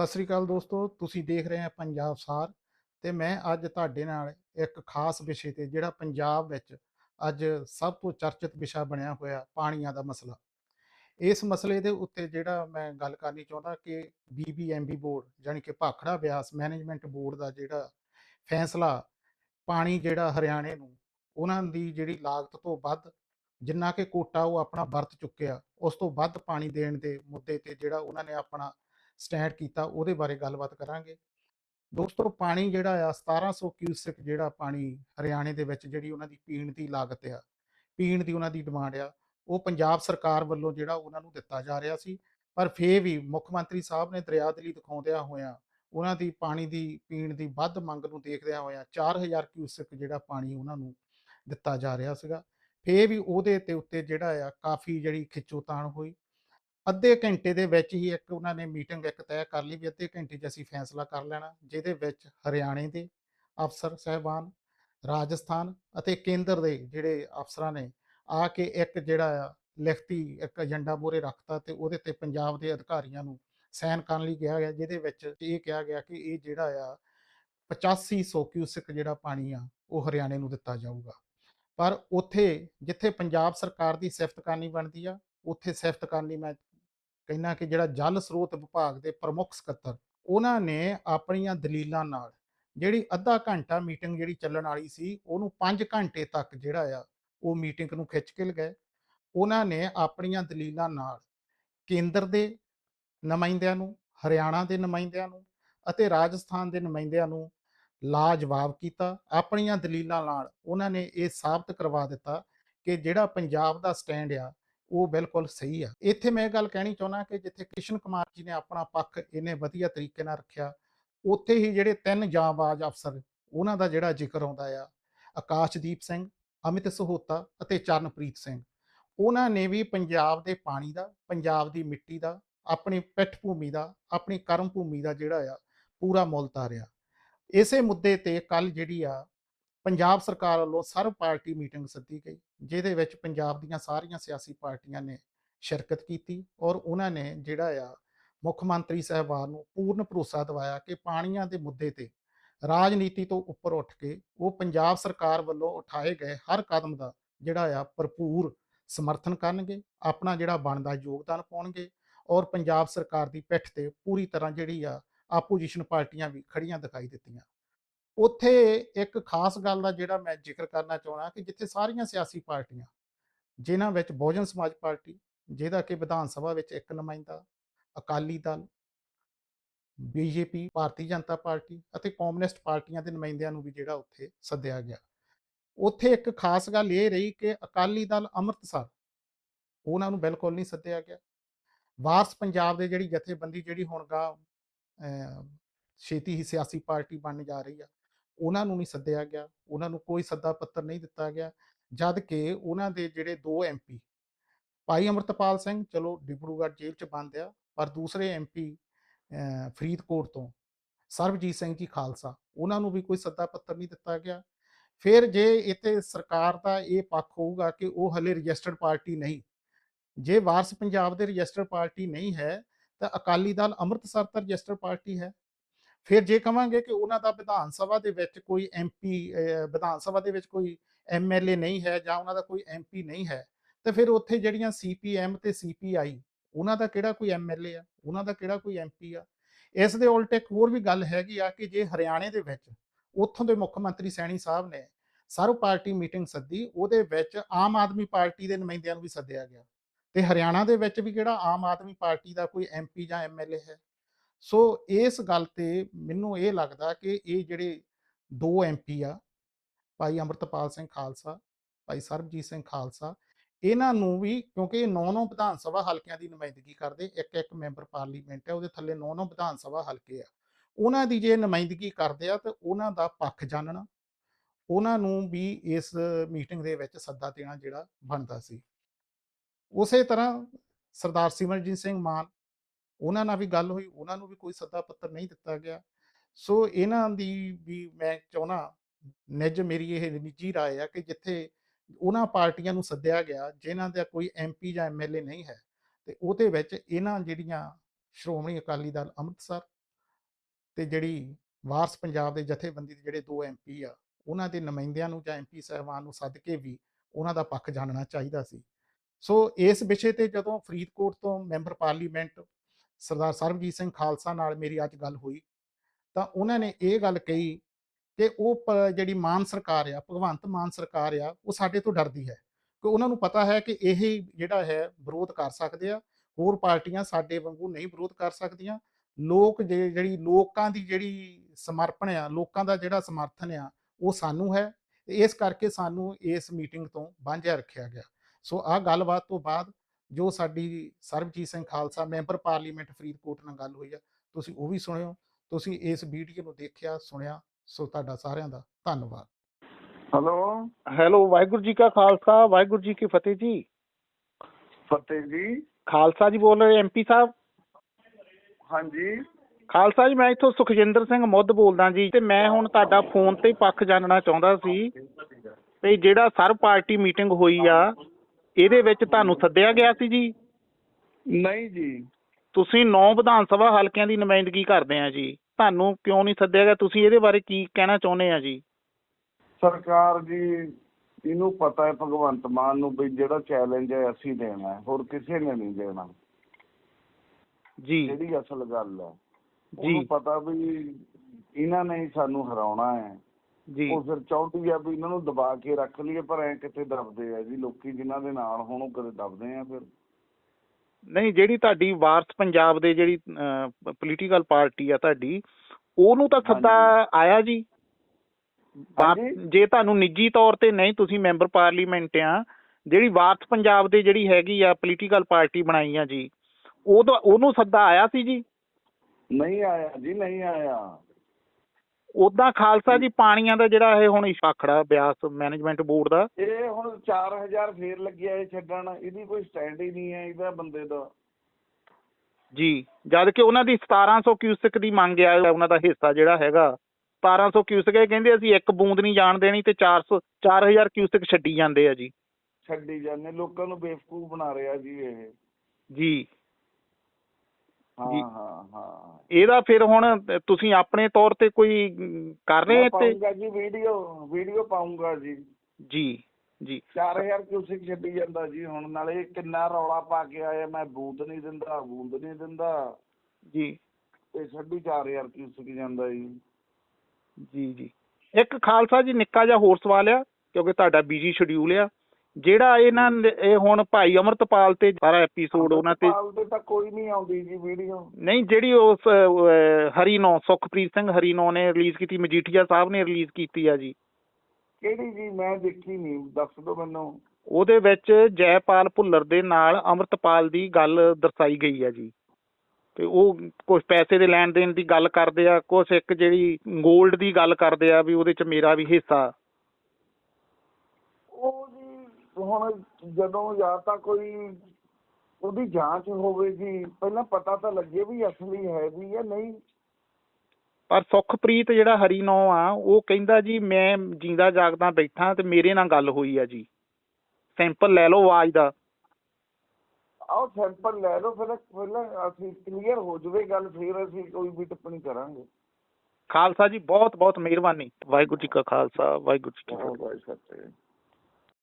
ਸਤਿ ਸ੍ਰੀ ਅਕਾਲ ਦੋਸਤੋ, ਤੁਸੀਂ ਦੇਖ ਰਹੇ ਹੋ ਪੰਜਾਬ ਸਾਰ ਤੇ ਮੈਂ ਅੱਜ ਤੁਹਾਡੇ ਨਾਲ ਇੱਕ ਖਾਸ ਵਿਸ਼ੇ ਤੇ ਜਿਹੜਾ ਪੰਜਾਬ ਵਿੱਚ ਅੱਜ ਸਭ ਤੋਂ ਚਰਚਿਤ ਵਿਸ਼ਾ ਬਣਿਆ ਹੋਇਆ ਪਾਣੀਆਂ ਦਾ ਮਸਲਾ। ਇਸ ਮਸਲੇ ਦੇ ਉੱਤੇ ਜਿਹੜਾ ਮੈਂ ਗੱਲ ਕਰਨੀ ਚਾਹੁੰਦਾ ਕਿ ਬੀਬੀਐਮਬੀ ਬੋਰਡ ਯਾਨੀ ਕਿ ਭਾਖੜਾ ਬਿਆਸ ਮੈਨੇਜਮੈਂਟ ਬੋਰਡ ਦਾ ਜਿਹੜਾ ਫੈਸਲਾ ਪਾਣੀ ਜਿਹੜਾ ਹਰਿਆਣੇ ਨੂੰ ਉਹਨਾਂ ਦੀ ਜਿਹੜੀ ਲਾਗਤ ਤੋਂ ਵੱਧ ਜਿੰਨਾ ਕਿ ਕੋਟਾ ਉਹ ਆਪਣਾ ਵਰਤ ਚੁੱਕਿਆ, ਉਸ ਤੋਂ ਵੱਧ ਪਾਣੀ ਦੇਣ ਦੇ ਮੁੱਦੇ ਤੇ ਜਿਹੜਾ ਉਹਨਾਂ ਨੇ ਆਪਣਾ ਸਟੈਂਡ ਕੀਤਾ, ਉਹਦੇ ਬਾਰੇ ਗੱਲਬਾਤ ਕਰਾਂਗੇ। ਦੋਸਤੋ, ਪਾਣੀ ਜਿਹੜਾ ਆ 1700 ਕਿਊਸਿਕ ਜਿਹੜਾ ਪਾਣੀ ਹਰਿਆਣੇ ਦੇ ਵਿੱਚ ਜਿਹੜੀ ਉਹਨਾਂ ਦੀ ਪੀਣ ਦੀ ਲਾਗਤ ਆ, ਪੀਣ ਦੀ ਉਹਨਾਂ ਦੀ ਡਿਮਾਂਡ ਆ, ਉਹ ਪੰਜਾਬ ਸਰਕਾਰ ਵੱਲੋਂ ਜਿਹੜਾ ਉਹਨਾਂ ਨੂੰ ਦਿੱਤਾ ਜਾ ਰਿਹਾ ਸੀ। ਪਰ ਫੇਰ ਵੀ ਮੁੱਖ ਮੰਤਰੀ ਸਾਹਿਬ ਨੇ ਦਰਿਆ ਦਰਿਆਦਲੀ ਦਿਖਾਉਂਦਿਆਂ ਹੋਇਆਂ, ਉਹਨਾਂ ਦੀ ਪਾਣੀ ਦੀ ਪੀਣ ਦੀ ਵੱਧ ਮੰਗ ਨੂੰ ਦੇਖਦਿਆਂ ਹੋਇਆਂ 4000 ਕਿਊਸਿਕ ਜਿਹੜਾ ਪਾਣੀ ਉਹਨਾਂ ਨੂੰ ਦਿੱਤਾ ਜਾ ਰਿਹਾ ਸੀਗਾ। ਫੇਰ ਵੀ ਉਹਦੇ ਤੇ ਉੱਤੇ ਜਿਹੜਾ ਆ, ਕਾਫੀ ਜਿਹੜੀ ਖਿੱਚੋਤਾਣ ਹੋਈ। ਅੱਧੇ ਘੰਟੇ ਦੇ ਵਿੱਚ ਹੀ ਇੱਕ ਉਹਨਾਂ ਨੇ ਮੀਟਿੰਗ ਇੱਕ ਤੈਅ ਕਰ ਲਈ ਵੀ ਅੱਧੇ ਘੰਟੇ 'ਚ ਅਸੀਂ ਫੈਸਲਾ ਕਰ ਲੈਣਾ, ਜਿਹਦੇ ਵਿੱਚ ਹਰਿਆਣੇ ਦੇ ਅਫਸਰ ਸਹਿਬਾਨ, ਰਾਜਸਥਾਨ ਅਤੇ ਕੇਂਦਰ ਦੇ ਜਿਹੜੇ ਅਫਸਰਾਂ ਨੇ ਆ ਕੇ ਇੱਕ ਜਿਹੜਾ ਆ ਲਿਖਤੀ ਇੱਕ ਏਜੰਡਾ ਮੂਹਰੇ ਰੱਖਤਾ ਤੇ ਉਹਦੇ ਤੇ ਪੰਜਾਬ ਦੇ ਅਧਿਕਾਰੀਆਂ ਨੂੰ ਸਾਈਨ ਕਰਨ ਲਈ ਕਿਹਾ ਗਿਆ, ਜਿਹਦੇ ਵਿੱਚ ਇਹ ਕਿਹਾ ਗਿਆ ਕਿ ਇਹ ਜਿਹੜਾ ਆ 8500 ਕਿਊਸਿਕ ਜਿਹੜਾ ਪਾਣੀ ਆ ਉਹ ਹਰਿਆਣੇ ਨੂੰ ਦਿੱਤਾ ਜਾਊਗਾ। ਪਰ ਉੱਥੇ ਜਿੱਥੇ ਪੰਜਾਬ ਸਰਕਾਰ ਦੀ ਸਿਫਤ ਕਰਨੀ ਬਣਦੀ ਆ, ਉੱਥੇ ਸਿਫਤ ਕਰਨੀ ਮੈਂ ਕਹਿੰਦਾ ਕਿ ਜਿਹੜਾ ਜਲ ਸਰੋਤ ਵਿਭਾਗ ਦੇ ਪ੍ਰਮੁੱਖ ਸਕੱਤਰ, ਉਹਨਾਂ ਨੇ ਆਪਣੀਆਂ ਦਲੀਲਾਂ ਨਾਲ ਜਿਹੜੀ ਅੱਧਾ ਘੰਟਾ ਮੀਟਿੰਗ ਜਿਹੜੀ ਚੱਲਣ ਵਾਲੀ ਸੀ, ਉਹਨੂੰ 5 ਘੰਟੇ ਤੱਕ ਜਿਹੜਾ ਆ, ਉਹ ਮੀਟਿੰਗ ਨੂੰ ਖਿੱਚ ਕੇ ਲਗਾਏ। ਉਹਨਾਂ ਨੇ ਆਪਣੀਆਂ ਦਲੀਲਾਂ ਨਾਲ ਕੇਂਦਰ ਦੇ ਨੁਮਾਇੰਦਿਆਂ ਨੂੰ, ਹਰਿਆਣਾ ਦੇ ਨੁਮਾਇੰਦਿਆਂ ਨੂੰ ਅਤੇ ਰਾਜਸਥਾਨ ਦੇ ਨੁਮਾਇੰਦਿਆਂ ਨੂੰ ਲਾਜਵਾਬ ਕੀਤਾ। ਆਪਣੀਆਂ ਦਲੀਲਾਂ ਨਾਲ ਉਹਨਾਂ ਨੇ ਇਹ ਸਾਬਤ ਕਰਵਾ ਦਿੱਤਾ ਕਿ ਜਿਹੜਾ ਪੰਜਾਬ ਦਾ ਸਟੈਂਡ ਆ ਉਹ ਬਿਲਕੁਲ ਸਹੀ ਆ। ਇੱਥੇ ਮੈਂ ਇਹ ਗੱਲ ਕਹਿਣੀ ਚਾਹੁੰਦਾ ਕਿ ਜਿੱਥੇ ਕਿਸ਼ਨ ਕੁਮਾਰ ਜੀ ਨੇ ਆਪਣਾ ਪੱਖ ਇਹਨੇ ਵਧੀਆ ਤਰੀਕੇ ਨਾਲ ਰੱਖਿਆ, ਉੱਥੇ ਹੀ ਜਿਹੜੇ ਤਿੰਨ ਜਾਂਬਾਜ਼ ਅਫਸਰ ਉਹਨਾਂ ਦਾ ਜਿਹੜਾ ਜ਼ਿਕਰ ਆਉਂਦਾ ਆ, ਆਕਾਸ਼ਦੀਪ ਸਿੰਘ, ਅਮਿਤ ਸਹੋਤਾ ਅਤੇ ਚਰਨਪ੍ਰੀਤ ਸਿੰਘ। ਉਹਨਾਂ ਨੇ ਵੀ ਪੰਜਾਬ ਦੇ ਪਾਣੀ ਦਾ, ਪੰਜਾਬ ਦੀ ਮਿੱਟੀ ਦਾ, ਆਪਣੀ ਪਿੱਠ ਭੂਮੀ ਦਾ, ਆਪਣੀ ਕਰਮ ਭੂਮੀ ਦਾ ਜਿਹੜਾ ਆ, ਪੂਰਾ ਮੁੱਲ ਤਾਰਿਆ। ਇਸੇ ਮੁੱਦੇ ਤੇ ਕੱਲ ਜਿਹੜੀ ਆ ਪੰਜਾਬ ਸਰਕਾਰ ਵੱਲੋਂ ਸਰਵ ਪਾਰਟੀ ਮੀਟਿੰਗ ਸੱਦੀ ਗਈ, ਜਿਹਦੇ ਵਿੱਚ ਪੰਜਾਬ ਦੀਆਂ ਸਾਰੀਆਂ ਸਿਆਸੀ ਪਾਰਟੀਆਂ ਨੇ ਸ਼ਿਰਕਤ ਕੀਤੀ ਔਰ ਉਹਨਾਂ ਨੇ ਜਿਹੜਾ ਆ ਮੁੱਖ ਮੰਤਰੀ ਸਾਹਿਬਾਨ ਨੂੰ ਪੂਰਨ ਭਰੋਸਾ ਦਿਵਾਇਆ ਕਿ ਪਾਣੀਆਂ ਦੇ ਮੁੱਦੇ ਤੇ ਰਾਜਨੀਤੀ ਤੋਂ ਉੱਪਰ ਉੱਠ ਕੇ ਉਹ ਪੰਜਾਬ ਸਰਕਾਰ ਵੱਲੋਂ ਉਠਾਏ ਗਏ ਹਰ ਕਦਮ ਦਾ ਜਿਹੜਾ ਆ ਭਰਪੂਰ ਸਮਰਥਨ ਕਰਨਗੇ, ਆਪਣਾ ਜਿਹੜਾ ਬਣਦਾ ਯੋਗਦਾਨ ਪਾਉਣਗੇ ਔਰ ਪੰਜਾਬ ਸਰਕਾਰ ਦੀ ਪਿੱਠ ਤੇ ਪੂਰੀ ਤਰ੍ਹਾਂ ਜਿਹੜੀ ਆ ਆਪੋਜੀਸ਼ਨ ਪਾਰਟੀਆਂ ਵੀ ਖੜੀਆਂ ਦਿਖਾਈ ਦਿੱਤੀਆਂ। ਉੱਥੇ ਇੱਕ ਖਾਸ ਗੱਲ ਦਾ ਜਿਹੜਾ ਮੈਂ ਜ਼ਿਕਰ ਕਰਨਾ ਚਾਹਣਾ ਕਿ ਜਿੱਥੇ ਸਾਰੀਆਂ ਸਿਆਸੀ ਪਾਰਟੀਆਂ, ਜਿਨ੍ਹਾਂ ਵਿੱਚ ਬਹੁਜਨ ਸਮਾਜ ਪਾਰਟੀ, ਜਿਹਦਾ ਕਿ ਵਿਧਾਨ ਸਭਾ ਵਿੱਚ ਇੱਕ ਨੁਮਾਇੰਦਾ, ਅਕਾਲੀ ਦਲ, ਬੀਜੇਪੀ, ਭਾਰਤੀ ਜਨਤਾ ਪਾਰਟੀ ਅਤੇ ਕਮਿਊਨਿਸਟ ਪਾਰਟੀਆਂ ਦੇ ਨੁਮਾਇੰਦਿਆਂ ਨੂੰ ਵੀ ਜਿਹੜਾ ਉੱਥੇ ਸੱਦਿਆ ਗਿਆ। ਉੱਥੇ ਇੱਕ ਖਾਸ ਗੱਲ ਇਹ ਰਹੀ ਕਿ ਅਕਾਲੀ ਦਲ ਅੰਮ੍ਰਿਤਸਰ, ਉਹਨਾਂ ਨੂੰ ਬਿਲਕੁਲ ਨਹੀਂ ਸੱਦਿਆ ਗਿਆ। ਵਾਰਸ ਪੰਜਾਬ ਦੇ ਜਿਹੜੀ ਜਥੇਬੰਦੀ ਜਿਹੜੀ ਹੁਣ ਗਾ ਛੇਤੀ ਹੀ ਸਿਆਸੀ ਪਾਰਟੀ ਬਣਨ ਜਾ ਰਹੀ ਆ ਉਹਨਾਂ ਨੂੰ ਨਹੀਂ ਸੱਦਿਆ ਗਿਆ, ਉਹਨਾਂ ਨੂੰ ਕੋਈ ਸੱਦਾ ਪੱਤਰ ਨਹੀਂ ਦਿੱਤਾ ਗਿਆ, ਜਦ ਕਿ ਉਹਨਾਂ ਦੇ ਜਿਹੜੇ ਦੋ ਐਮਪੀ ਭਾਈ ਅਮਰਤਪਾਲ ਸਿੰਘ, ਚਲੋ ਡਿਬਰੂਗੜ੍ਹ ਜੇਲ੍ਹ 'ਚ ਬੰਦ ਆ, ਪਰ ਦੂਸਰੇ ਐਮਪੀ ਫਰੀਦਕੋਟ ਤੋਂ ਸਰਬਜੀਤ ਸਿੰਘ ਜੀ ਖਾਲਸਾ, ਉਹਨਾਂ ਨੂੰ ਵੀ ਕੋਈ ਸੱਦਾ ਪੱਤਰ ਨਹੀਂ ਦਿੱਤਾ ਗਿਆ। ਫਿਰ ਜੇ ਇੱਥੇ ਸਰਕਾਰ ਦਾ ਇਹ ਪੱਖ ਹੋਊਗਾ ਕਿ ਉਹ ਹਲੇ ਰਜਿਸਟਰਡ ਪਾਰਟੀ ਨਹੀਂ, ਜੇ ਵਾਰਸ ਪੰਜਾਬ ਦੇ ਰਜਿਸਟਰਡ ਪਾਰਟੀ ਨਹੀਂ ਹੈ, ਤਾਂ ਅਕਾਲੀ ਦਲ ਅੰਮ੍ਰਿਤਸਰ ਤਾਂ ਰਜਿਸਟਰਡ ਪਾਰਟੀ ਹੈ। ਫਿਰ ਜੇ ਕਵਾਂਗੇ ਕਿ ਉਹਨਾਂ ਦਾ ਵਿਧਾਨ ਸਭਾ ਦੇ ਵਿੱਚ ਕੋਈ ਐਮਪੀ ਵਿਧਾਨ ਸਭਾ ਦੇ ਵਿੱਚ ਕੋਈ ਐਮਐਲਏ ਨਹੀਂ ਹੈ ਜਾਂ ਉਹਨਾਂ ਦਾ ਕੋਈ ਐਮਪੀ ਨਹੀਂ ਹੈ, ਤੇ ਫਿਰ ਉੱਥੇ ਜਿਹੜੀਆਂ ਸੀਪੀਐਮ ਤੇ ਸੀਪੀਆਈ ਉਹਨਾਂ ਦਾ ਕਿਹੜਾ ਕੋਈ ਐਮਐਲਏ ਆ? ਉਹਨਾਂ ਦਾ ਕਿਹੜਾ ਕੋਈ ਐਮਪੀ ਆ? ਇਸ ਦੇ ਉਲਟ ਇੱਕ ਹੋਰ ਵੀ ਗੱਲ ਹੈਗੀ ਆ ਕਿ ਜੇ ਹਰਿਆਣੇ ਦੇ ਵਿੱਚ ਉੱਥੋਂ ਦੇ ਮੁੱਖ ਮੰਤਰੀ ਸੈਣੀ ਸਾਹਿਬ ਨੇ ਸਰਵ ਪਾਰਟੀ ਮੀਟਿੰਗ ਸੱਦੀ, ਉਹਦੇ ਵਿੱਚ ਆਮ ਆਦਮੀ ਪਾਰਟੀ ਦੇ ਨੁਮਾਇੰਦਿਆਂ ਨੂੰ ਵੀ ਸੱਦਿਆ ਗਿਆ, ਤੇ ਹਰਿਆਣਾ ਦੇ ਵਿੱਚ ਵੀ ਕਿਹੜਾ ਆਮ ਆਦਮੀ ਪਾਰਟੀ ਦਾ ਕੋਈ ਐਮਪੀ ਜਾਂ ਐਮਐਲਏ ਹੈ? ਸੋ ਇਸ ਗੱਲ ਤੇ ਮੈਨੂੰ ਇਹ ਲੱਗਦਾ ਕਿ ਇਹ ਜਿਹੜੇ ਦੋ ਐਮਪੀ ਆ, ਭਾਈ ਅਮਰਤਪਾਲ ਸਿੰਘ ਖਾਲਸਾ, ਭਾਈ ਸਰਬਜੀਤ ਸਿੰਘ ਖਾਲਸਾ, ਇਹਨਾਂ ਨੂੰ ਵੀ ਕਿਉਂਕਿ ਨੌ-ਨੌ ਵਿਧਾਨ ਸਭਾ ਹਲਕਿਆਂ ਦੀ ਨੁਮਾਇੰਦਗੀ ਕਰਦੇ ਇੱਕ ਇੱਕ ਮੈਂਬਰ ਪਾਰਲੀਮੈਂਟ ਹੈ, ਉਹਦੇ ਥੱਲੇ ਨੌ-ਨੌ ਵਿਧਾਨ ਸਭਾ ਹਲਕੇ ਆ। ਉਹਨਾਂ ਦੀ ਜੇ ਨੁਮਾਇੰਦਗੀ ਕਰਦੇ ਆ ਤਾਂ ਉਹਨਾਂ ਦਾ ਪੱਖ ਜਾਣਨਾ, ਉਹਨਾਂ ਨੂੰ ਵੀ ਇਸ ਮੀਟਿੰਗ ਦੇ ਵਿੱਚ ਸੱਦਾ ਦੇਣਾ ਜਿਹੜਾ ਬਣਦਾ ਸੀ। ਉਸੇ ਤਰ੍ਹਾਂ ਸਰਦਾਰ ਸਿਮਰਜੀਤ ਸਿੰਘ ਮਾਨ ਉਹਨਾਂ ਨਾਲ ਵੀ ਗੱਲ ਹੋਈ ਉਹਨਾਂ ਨੂੰ ਵੀ ਕੋਈ ਸੱਦਾ ਪੱਤਰ ਨਹੀਂ ਦਿੱਤਾ ਗਿਆ ਸੋ ਇਹਨਾਂ ਦੀ ਵੀ ਮੈਂ ਚਾਹਣਾ ਨਿੱਜ ਮੇਰੀ ਇਹ ਨਿੱਜੀ رائے ਆ ਕਿ ਜਿੱਥੇ ਉਹਨਾਂ ਪਾਰਟੀਆਂ ਨੂੰ ਸੱਦਿਆ ਗਿਆ ਜਿਨ੍ਹਾਂ ਦਾ ਕੋਈ ਐਮਪੀ ਜਾਂ ਐਮਐਲਏ ਨਹੀਂ ਹੈ ਤੇ ਉਹਦੇ ਵਿੱਚ ਇਹਨਾਂ ਜਿਹੜੀਆਂ ਸ਼੍ਰੋਮਣੀ ਅਕਾਲੀ ਦਲ ਅੰਮ੍ਰਿਤਸਰ ਤੇ ਜਿਹੜੀ ਵਾਰਸ ਪੰਜਾਬ ਦੇ ਜਥੇਬੰਦੀ ਦੇ ਜਿਹੜੇ ਦੋ ਐਮਪੀ ਆ ਉਹਨਾਂ ਦੇ ਨੁਮਾਇੰਦਿਆਂ ਨੂੰ ਜਾਂ ਐਮਪੀ ਸਾਹਿਬਾਨ ਨੂੰ ਸੱਦ ਕੇ ਵੀ ਉਹਨਾਂ ਦਾ ਪੱਖ ਜਾਣਨਾ ਚਾਹੀਦਾ ਸੀ ਸੋ ਇਸ ਵਿਸ਼ੇ ਤੇ ਜਦੋਂ ਫਰੀਦਕੋਟ ਤੋਂ ਮੈਂਬਰ ਪਾਰਲੀਮੈਂਟ ਸਰਦਾਰ ਸਰਬਜੀਤ ਸਿੰਘ ਖਾਲਸਾ ਨਾਲ ਮੇਰੀ ਅੱਜ ਗੱਲ ਹੋਈ। ਤਾਂ ਉਹਨਾਂ ਨੇ ਇਹ ਗੱਲ ਕਹੀ ਕਿ ਉਹ ਪ- ਜਿਹੜੀ ਮਾਨ ਸਰਕਾਰ ਆ, ਭਗਵੰਤ ਮਾਨ ਸਰਕਾਰ ਆ, ਉਹ ਸਾਡੇ ਤੋਂ ਡਰਦੀ ਹੈ। ਕਿ ਉਹਨਾਂ ਨੂੰ ਪਤਾ ਹੈ ਕਿ ਇਹ ਜਿਹੜਾ ਹੈ ਵਿਰੋਧ ਕਰ ਸਕਦੇ ਆ, ਹੋਰ ਪਾਰਟੀਆਂ ਸਾਡੇ ਵਾਂਗੂ ਨਹੀਂ ਵਿਰੋਧ ਕਰ ਸਕਦੀਆਂ। ਲੋਕ ਜੇ- ਜਿਹੜੀ ਲੋਕਾਂ ਦੀ ਜਿਹੜੀ ਸਮਰਪਣ ਆ, ਲੋਕਾਂ ਦਾ ਜਿਹੜਾ ਸਮਰਥਨ ਆ, ਉਹ ਸਾਨੂੰ ਹੈ। ਤੇ ਇਸ ਕਰਕੇ ਸਾਨੂੰ ਇਸ ਮੀਟਿੰਗ ਤੋਂ ਵਾਂਝਿਆ ਰੱਖਿਆ ਗਿਆ। ਸੋ ਆਹ ਗੱਲਬਾਤ ਤੋਂ ਬਾਅਦ ਜੋ ਸਾਡੀ ਸਰਬਜੀਤ ਸਿੰਘ ਖਾਲਸਾ ਮੈਂਬਰ ਪਾਰਲੀਮੈਂਟ ਫਰੀਦਕੋਟ ਨਾਲ ਗੱਲ ਹੋਈ ਆ ਤੁਸੀਂ ਉਹ ਵੀ ਸੁਣਿਓ ਤੁਸੀਂ ਇਸ ਵੀਡੀਓ ਨੂੰ ਦੇਖਿਆ ਸੁਣਿਆ ਸੋ ਤੁਹਾਡਾ ਸਾਰਿਆਂ ਦਾ ਧੰਨਵਾਦ। ਹੈਲੋ ਹੈਲੋ ਵਾਹਿਗੁਰੂ ਜੀ ਕਾ ਖਾਲਸਾ ਵਾਹਿਗੁਰੂ ਜੀ ਕੀ ਫਤਿਹ ਜੀ। ਫਤਿਹ ਜੀ। ਖਾਲਸਾ ਜੀ ਬੋਲ ਰਹੇ ਐਮਪੀ ਸਾਹਿਬ? ਹਾਂਜੀ। ਖਾਲਸਾ ਜੀ ਮੈਂ ਇੱਥੋਂ ਸੁਖਜਿੰਦਰ ਸਿੰਘ ਮੁੱਧ ਬੋਲਦਾ ਜੀ ਤੇ ਮੈਂ ਹੁਣ ਤੁਹਾਡਾ ਫੋਨ ਤੇ ਪੱਖ ਜਾਣਨਾ ਚਾਹੁੰਦਾ ਸੀ ਵੀ ਜਿਹੜਾ ਸਰਬ ਪਾਰਟੀ ਮੀਟਿੰਗ ਹੋਈ ਆ ਇਹਦੇ ਵਿੱਚ ਤੁਹਾਨੂੰ ਸੱਦਿਆ ਗਿਆ ਸੀ ਜੀ? ਨਹੀਂ ਜੀ। ਤੁਸੀਂ ਨੌ ਵਿਧਾਨ ਸਭਾ ਹਲਕਿਆਂ ਦੀ ਨੁਮਾਇੰਦਗੀ ਕਰਦੇ ਆ ਜੀ। ਤੁਹਾਨੂੰ ਕਿਉਂ ਨਹੀਂ ਸੱਦਿਆ ਗਿਆ? ਤੁਸੀਂ ਇਹਦੇ ਬਾਰੇ ਕੀ ਕਹਿਣਾ ਚਾਹੁੰਦੇ ਆ ਜੀ? ਸਰਕਾਰ ਜੀ ਇਹਨੂੰ ਪਤਾ ਹੈ ਭਗਵੰਤ ਮਾਨ ਨੂੰ ਵੀ ਜਿਹੜਾ ਚੈਲੰਜ ਹੈ ਅਸੀਂ ਦੇਣਾ ਹੈ। ਹੋਰ ਕਿਸੇ ਨੇ ਨਹੀਂ ਦੇਣਾ। ਜੀ। ਜਿਹੜੀ ਅਸਲ ਗੱਲ ਹੈ। ਜੀ। ਉਹਨੂੰ ਪਤਾ ਵੀ ਇਹਨਾਂ ਨੇ ਹੀ ਸਾਨੂੰ ਹਰਾਉਣਾ ਹੈ। ਜੀ। ਉਹ ਫਿਰ ਚਾਹੁੰਦੀ ਆ ਵੀ ਇਹਨਾਂ ਨੂੰ ਦਬਾ ਕੇ ਰੱਖ ਲਈਏ ਪਰ ਐ ਕਿਤੇ ਦਬਦੇ ਆ ਜੀ। ਲੋਕੀ ਜਿਨ੍ਹਾਂ ਦੇ ਨਾਲ ਹੋਣ ਉਹ ਕਦੇ ਦਬਦੇ ਆ ਫਿਰ। ਨਹੀਂ ਜਿਹੜੀ ਤੁਹਾਡੀ ਵਾਰਸ ਪੰਜਾਬ ਦੇ ਜਿਹੜੀ ਪੋਲੀਟੀਕਲ ਪਾਰਟੀ ਆ ਤੁਹਾਡੀ ਉਹਨੂੰ ਤਾਂ ਸੱਦਾ ਆਇਆ ਜੀ। ਜੇ ਤੁਹਾਨੂੰ ਨਿੱਜੀ ਤੌਰ ਤੇ ਨਹੀਂ ਤੁਸੀਂ ਮੈਂਬਰ ਪਾਰਲੀਮੈਂਟ ਆ ਜਿਹੜੀ ਵਾਰਸ ਪੰਜਾਬ ਦੇ ਜਿਹੜੀ ਹੈਗੀ ਆ ਪੋਲੀਟੀਕਲ ਪਾਰਟੀ ਬਣਾਈ ਆ ਜੀ ਉਹਦਾ ਉਹਨੂੰ ਸੱਦਾ ਆਇਆ ਸੀ ਜੀ? ਨਹੀਂ ਆਇਆ ਜੀ ਨਹੀਂ ਆਇਆ। ਉਦਾਂ ਖਾਲਸਾ ਜੀ ਪਾਣੀਆਂ ਦਾ ਜਿਹੜਾ ਇਹ ਹੁਣ ਇਸ਼ਾਖੜਾ ਬਿਆਸ ਮੈਨੇਜਮੈਂਟ ਬੋਰਡ ਦਾ। ਇਹ ਹੁਣ 4000 ਫੇਰ ਲੱਗਿਆ ਇਹ ਛੱਡਣ ਇਹਦੀ ਕੋਈ ਸਟੈਂਡ ਹੀ ਨਹੀਂ ਹੈ ਇਹਦਾ ਬੰਦੇ ਦਾ। ਜੀ ਜਦ ਕਿ ਉਹਨਾਂ ਦੀ 1700 ਕਿਊਸਕ ਦੀ ਮੰਗ ਆ ਉਹਨਾਂ ਦਾ ਹਿੱਸਾ ਜਿਹੜਾ ਹੈਗਾ 1700 ਕਿਊਸਕ ਇਹ ਕਹਿੰਦੇ ਅਸੀਂ ਇੱਕ ਬੂੰਦ ਨਹੀਂ ਜਾਣ ਦੇਣੀ ਤੇ 400 4000 ਕਿਊਸਕ ਛੱਡੀ ਜਾਂਦੇ ਆ ਜੀ। ਛੱਡੀ ਜਾਂਦੇ ਲੋਕਾਂ ਨੂੰ ਬੇਵਕੂਫ ਬਣਾ ਰਿਹਾ ਜੀ ਇਹ। ਜੀ। ਹਾਂ। ਹਾਂ ਹਾਂ। ਇਹਦਾ ਫਿਰ ਹੁਣ ਤੁਸੀਂ ਆਪਣੇ ਤੌਰ ਤੇ ਕੋਈ ਕਰ ਰਹੇ ਤੇ ਪਾਉਂਗਾ ਜੀ ਵੀਡੀਓ ਵੀਡੀਓ ਪਾਉਂਗਾ ਜੀ। ਜੀ ਜੀ। 4000 ਕਿਉਂ ਛੱਡੀ ਜਾਂਦਾ ਜੀ ਹੁਣ ਨਾਲੇ ਕਿੰਨਾ ਰੌਲਾ ਪਾ ਕੇ ਆਇਆ ਮੈਂ ਬੂੰਦ ਨਹੀਂ ਦਿੰਦਾ ਬੂੰਦ ਨਹੀਂ ਦਿੰਦਾ। ਜੀ। ਤੇ ਛੱਡੀ 4000 ਕਿਉਂ ਜਾਂਦਾ ਜੀ। ਜੀ ਜੀ। ਇੱਕ ਖਾਲਸਾ ਜੀ ਨਿੱਕਾ ਜਿਹਾ ਹੋਰ ਸਵਾਲ ਆ ਕਿਉਂਕਿ ਤੁਹਾਡਾ ਬਿਜ਼ੀ ਸ਼ਡਿਊਲ ਆ। ਜਿਹੜਾ ਇਹਨਾਂ ਨੇ- ਇਹ ਹੁਣ ਭਾਈ ਅਮਰਤਪਾਲ ਤੇ ਸਾਰਾ ਐਪੀਸੋਡ ਉਹਨਾਂ ਤੇ ਅੰਮ੍ਰਿਤਪਾਲ ਤੇ ਤਾਂ ਕੋਈ ਨਹੀਂ ਆਉਂਦੀ ਜੀ ਵੀਡੀਓ ਨਹੀਂ ਜਿਹੜੀ ਉਸ ਅਹ, ਹਰੀਨੋ ਸੁਖਪ੍ਰੀਤ ਸਿੰਘ ਹਰੀਨੋ ਨੇ ਰਿਲੀਜ਼ ਕੀਤੀ ਮਜੀਠੀਆ ਸਾਹਿਬ ਨੇ ਰਿਲੀਜ਼ ਕੀਤੀ ਆ ਜੀ। ਕਿਹੜੀ ਜੀ? ਮੈਂ ਦੇਖੀ ਨਹੀਂ ਦੱਸ ਦਿਓ ਮੈਨੂੰ। ਉਹਦੇ ਵਿੱਚ ਜੈਪਾਲ ਭੁੱਲਰ ਦੇ ਨਾਲ ਅਮਰਤਪਾਲ ਦੀ ਗੱਲ ਦਰਸਾਈ ਗਈ ਆ ਜੀ। ਤੇ ਉਹ ਕੁਝ ਪੈਸੇ ਦੇ ਲੈਣ ਦੇਣ ਦੀ ਗੱਲ ਕਰਦੇ ਆ ਕੁਝ ਇੱਕ ਜਿਹੜੀ 골ਡ ਦੀ ਗੱਲ ਕਰਦੇ ਆ ਵੀ ਉਹਦੇ ਚ ਮੇਰਾ ਵੀ ਹਿੱਸਾ ਉਹ ਜੀ ਹੁਣ ਜਦੋਂ ਜਾਂ ਤਾਂ ਕੋਈ ਉਹਦੀ ਜਾਂਚ ਹੋਵੇ ਜੀ ਪਹਿਲਾਂ ਪਤਾ ਤਾਂ ਲੱਗੇ ਵੀ ਅਸਲੀ ਹੈ ਵੀ ਜਾਂ ਨਹੀਂ। ਪਰ ਸੁਖਪ੍ਰੀਤ ਜਿਹੜਾ ਹਰੀਨੋ ਆ ਉਹ ਕਹਿੰਦਾ ਜੀ ਮੈਂ ਜਿੰਦਾ ਜਾਗਦਾ ਬੈਠਾ ਤੇ ਮੇਰੇ ਨਾਲ ਗੱਲ ਹੋਈ ਆ ਜੀ। ਸੈਂਪਲ ਲੈ ਲਓ ਆਵਾਜ਼ ਦਾ। ਆਓ ਸੈਂਪਲ ਲੈ ਲਓ ਫਿਰ ਪਹਿਲਾਂ ਅਸੀਂ ਕਲੀਅਰ ਹੋ ਜਾਵੇ ਗੱਲ ਫਿਰ ਅਸੀਂ ਕੋਈ ਵੀ ਟਿੱਪਣੀ ਕਰਾਂਗੇ। ਖਾਲਸਾ ਜੀ ਬਹੁਤ ਬਹੁਤ ਮਿਹਰਬਾਨੀ। ਵਾਹਿਗੁਰੂ ਜੀ ਕਾ ਖਾਲਸਾ ਵਾਹਿਗੁਰੂ ਜੀ ਕੀ ਫਤਿਹ।